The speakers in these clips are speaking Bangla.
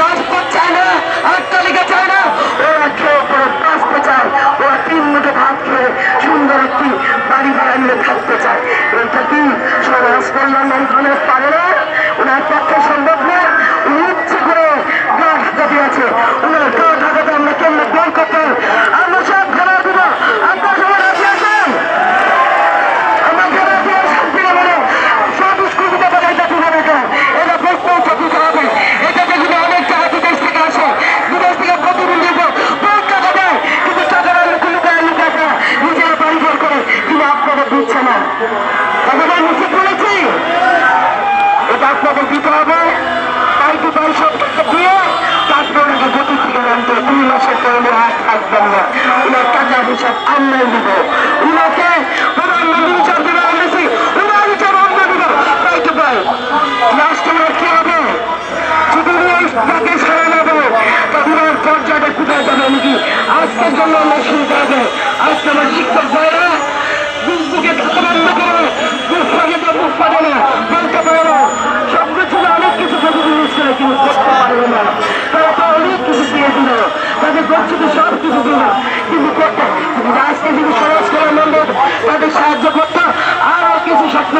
রাজপথ চায় না আটকালিকা চায় আপনাদের নিশ্চিত বলেছি এটা আপনাদের দিতে হবে। তাই তো তাই সব দিয়ে তারপর ওনাকে গতি থেকে নামতে দুই মাসের তো হাত থাকবেন না। ওনার টাকার হিসাব আমরাই দিব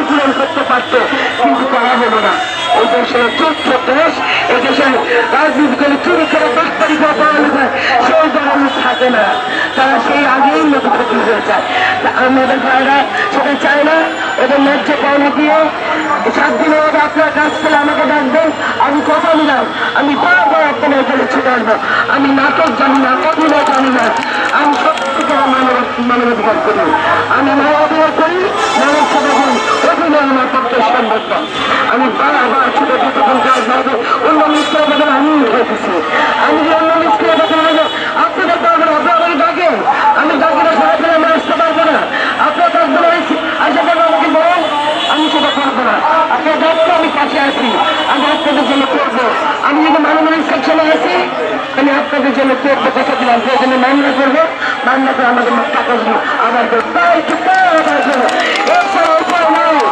পূরণ করতে পারতো কিন্তু করা হলো না। এই দেশের তথ্য দেশ, এই দেশের রাজনীতি করে চুরি করে পড়ানো যায় সেই ধরনের থাকে না। তারা সেই আগেই নতুন হয়ে যায়। আমাদের ভাইরা সেটা চায় না ওদের ন্যায্য পাওনা দিয়ে সাত দিনের মধ্যে আপনার কাছ থেকে আমাকে ডাকবেন। আমি কথা দিলাম আমি বারবার আপনার এখানে ছুটে আসব। আমি নাটক জানি না অভিনয় জানি না আমি সত্যিকার মানব মানবাধিকার করি আমি মানবাধিকার করি মানব সেবা করি অভিনয় আমার পক্ষে আমি বারবার ছুটে যতক্ষণ অন্য মিস্ত্রের বেতন আমি আমি যে অন্য মিস্ত্রের বেতন নেব আপনাদের পারবেন আপনার আমাকে ডাকেন না। সবাই করে আমি আসতে যাব আমাকে বলেন আমি সেটা করব করব। করব। কথা করব আমাদের টাকা আবার করব। আবার করব।